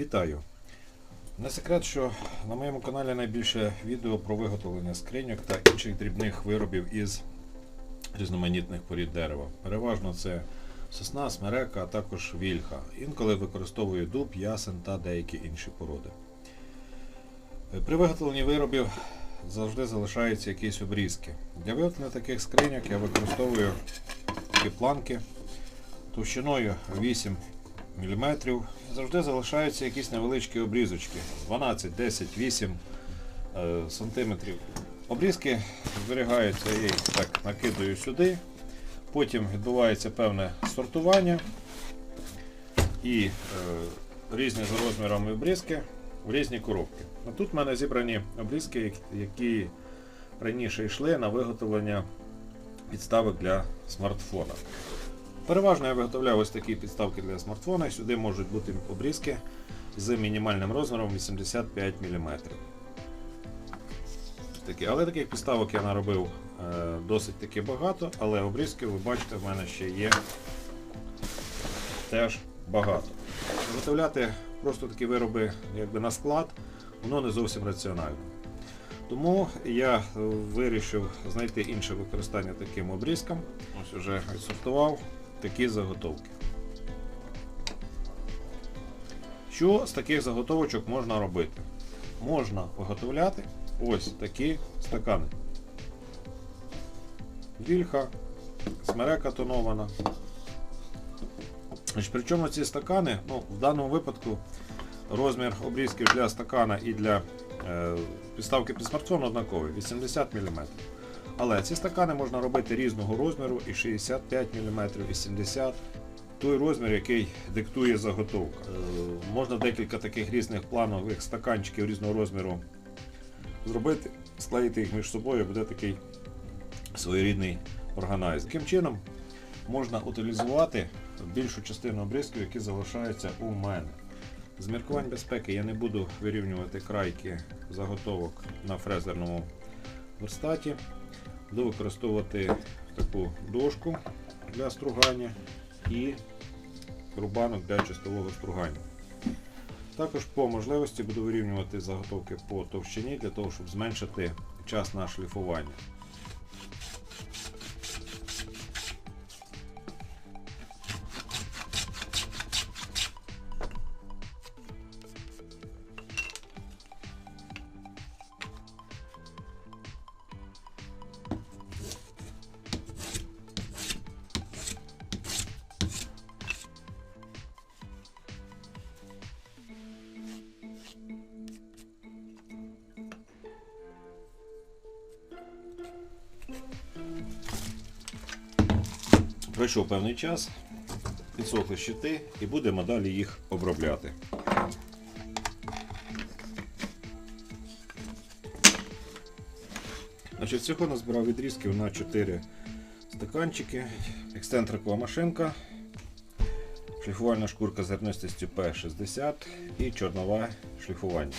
Вітаю! Не секрет, що на моєму каналі найбільше відео про виготовлення скриньок та інших дрібних виробів із різноманітних порід дерева. Переважно це сосна, смерека, а також вільха. Інколи використовую дуб, ясен та деякі інші породи. При виготовленні виробів завжди залишаються якісь обрізки. Для виготовлення таких скриньок я використовую такі планки товщиною 8 мм. Завжди залишаються якісь невеличкі обрізочки 12, 10, 8 е, сантиметрів. Обрізки зберігаються, їх так накидаю сюди. Потім відбувається певне сортування і е, різні за розмірами обрізки в різні коробки. А тут в мене зібрані обрізки, які раніше йшли на виготовлення підставок для смартфона. Переважно я виготовляю ось такі підставки для смартфона. Сюди можуть бути обрізки з мінімальним розміром 85 мм. Такі. Але таких підставок я наробив е, досить таки багато, але обрізки, ви бачите, в мене ще є теж багато. Виготовляти просто такі вироби якби на склад, воно не зовсім раціонально. Тому я вирішив знайти інше використання таким обрізкам. Ось вже відсортував такі заготовки. Що з таких заготовочок можна робити? Можна виготовляти ось такі стакани. Вільха, смерека тонована. Причому ці стакани, ну, в даному випадку розмір обрізків для стакана і для е, підставки під смартфон однаковий 80 мм. Але ці стакани можна робити різного розміру і 65 мм, і 70 той розмір, який диктує заготовка. Е, можна декілька таких різних планових стаканчиків різного розміру зробити, склеїти їх між собою, буде такий своєрідний органайз. Таким чином можна утилізувати більшу частину обрізків, які залишаються у мене. З міркувань безпеки я не буду вирівнювати крайки заготовок на фрезерному верстаті. Буду використовувати таку дошку для стругання і рубанок для чистового стругання. Також по можливості буду вирівнювати заготовки по товщині для того, щоб зменшити час на шліфування. Пройшов певний час, підсохли щити і будемо далі їх обробляти. Значить, Всього назбирав відрізків на 4 стаканчики, ексцентрикова машинка, шліфувальна шкурка зернистістю P60 і чорнове шліфування.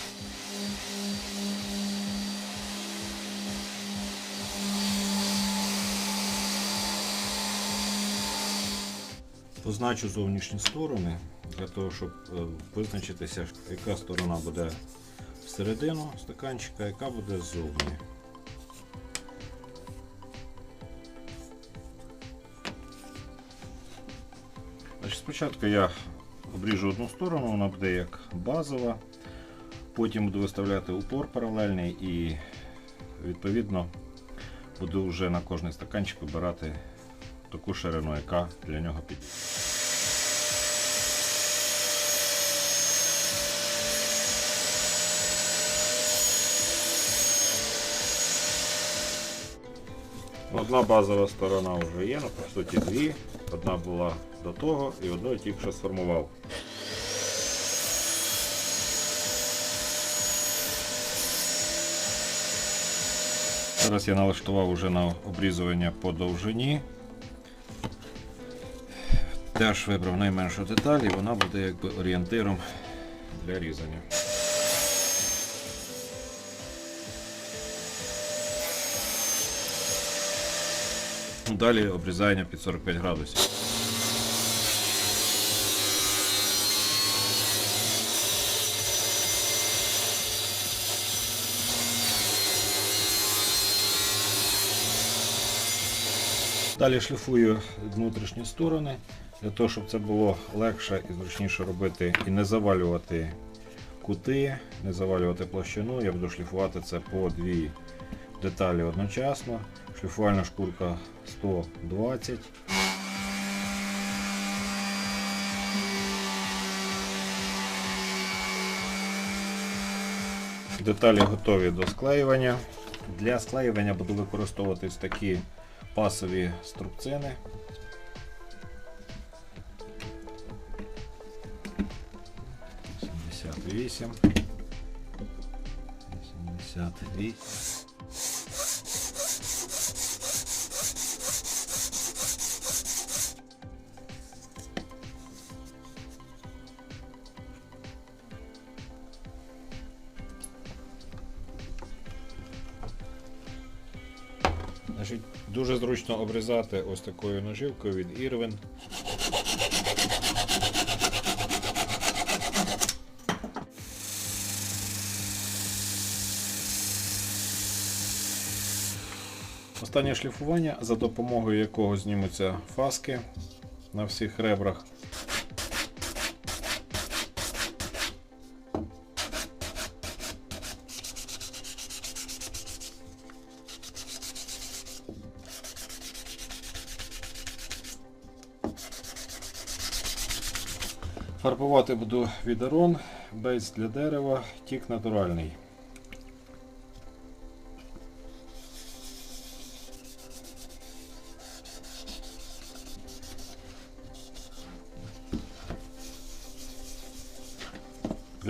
Позначу зовнішні сторони для того, щоб е, визначитися, яка сторона буде всередину стаканчика, яка буде ззовні. Спочатку я обріжу одну сторону, вона буде як базова. Потім буду виставляти упор паралельний і відповідно буду вже на кожний стаканчик вибирати таку ширину, яка для нього підійде. Одна базова сторона вже є, ну по суті дві. Одна була до того і одну я тільки що сформував. Зараз я налаштував уже на обрізування по довжині. Теж вибрав найменшу деталь і вона буде якби орієнтиром для різання. Далі обрізання під 45 градусів. Далі шліфую внутрішні сторони для того, щоб це було легше і зручніше робити і не завалювати кути, не завалювати площину. Я буду шліфувати це по дві деталі одночасно. Шліфувальна шкурка 120. Деталі готові до склеювання. Для склеювання буду використовуватись такі пасові струбцини. Сімдесят вісім. Сімдесят вісім. Значить, дуже зручно обрізати ось такою ножівкою від Irwin. Останнє шліфування, за допомогою якого знімуться фаски на всіх ребрах. Фарбувати буду відерон, бейс для дерева, тік натуральний.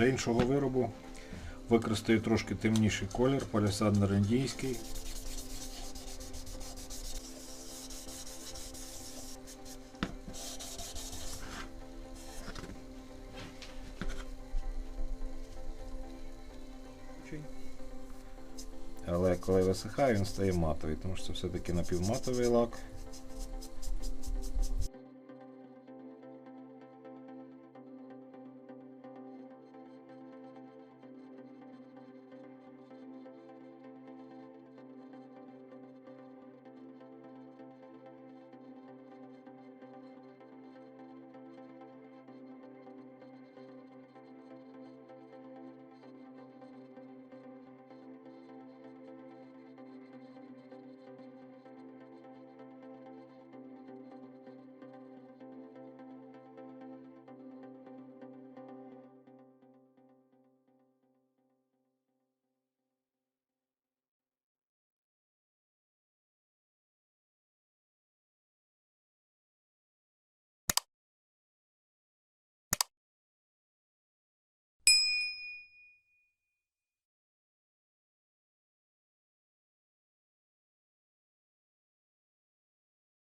Для іншого виробу використаю трошки темніший колір, палісадно-рендійський. Але коли висихає, він стає матовий, тому що це все-таки напівматовий лак.